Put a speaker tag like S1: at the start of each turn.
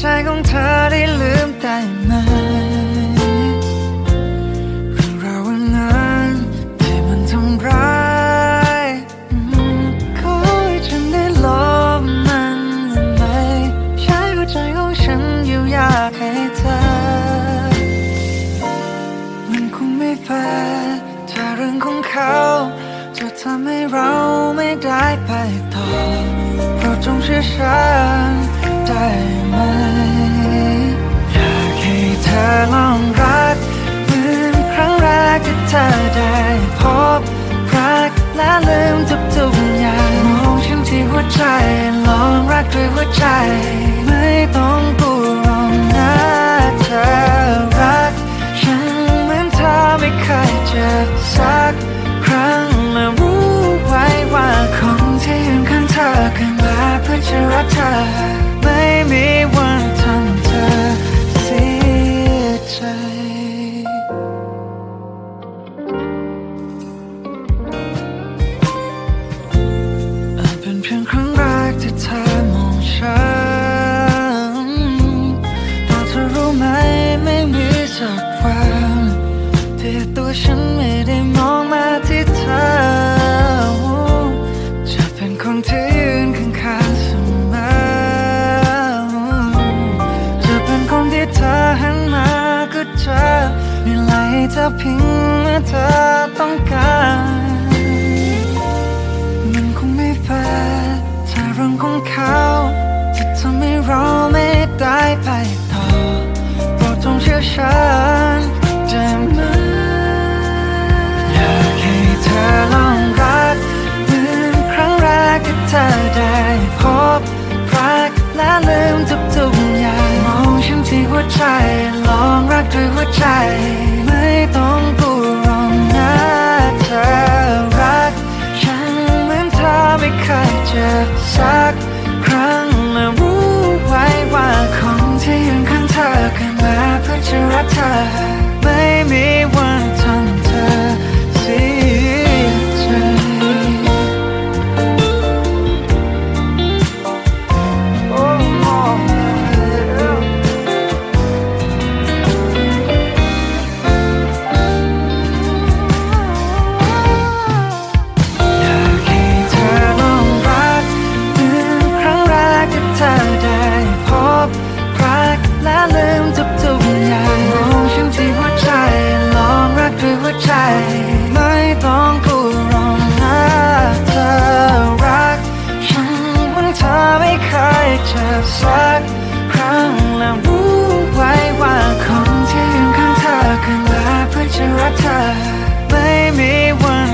S1: ใจของเธอได้ลืมได้ไหมเองราววันนั้นที่มันทำร้ายขอให้ฉันได้ลบมันได้ไหมใช้หัวใจของฉันอยู่ยากให้เธอ มันคงไม่แฟร์ถ้าเรื่องของเขา จะทำให้เราไม่ได้ไปต่อเราจงเชื่อฉัน ได้ไหม อยากให้เธอลองรักเหมือนครั้งแรกที่เธอได้พบรักและลืมทุกๆอย่างมองฉันที่หัวใจ ลองรักด้วยหัวใจ ไม่ต้องกลัวหรอกนะเธอรักฉันเหมือนเธอไม่เคยเจ็บสัก ฉันไม่ได้มองมาที่เธอ จะเป็นคนที่ยืนข้างๆเสมอจะเป็นคนที่เธอหันมาก็เจอมีไหลเธอพิงเมื่อเธอต้องการ มันคงไม่แฟร์ถ้าเรื่องของเขาจะทำให้เราไม่ได้ไปต่อโปรดจงเชื่อฉัน เธอได้พบรักและลืมทุกๆอย่างมองฉันที่หัวใจลองรักด้วยหัวใจ ไม่ต้องกลัวรอกนะเธอรัก ฉันเหมือนเธอไม่เคยเจ็บสักครั้งและรู้ไว้ว่าคนที่ยืนข้างเธอเกิดมาเพื่อจะรักเธอ ลืมทุกๆอย่างมองฉันที่หัวใจ ลองรักด้วยหัวใจ ไม่ต้องกลัวรอกนะเธอรักฉันเหมือนเธอไม่เคยเจ็บสักครั้งและรู้ไว้ว่าคนที่ยืนข้างเธอเกิดมาเพื่อจะรักเธอไม่มีวัน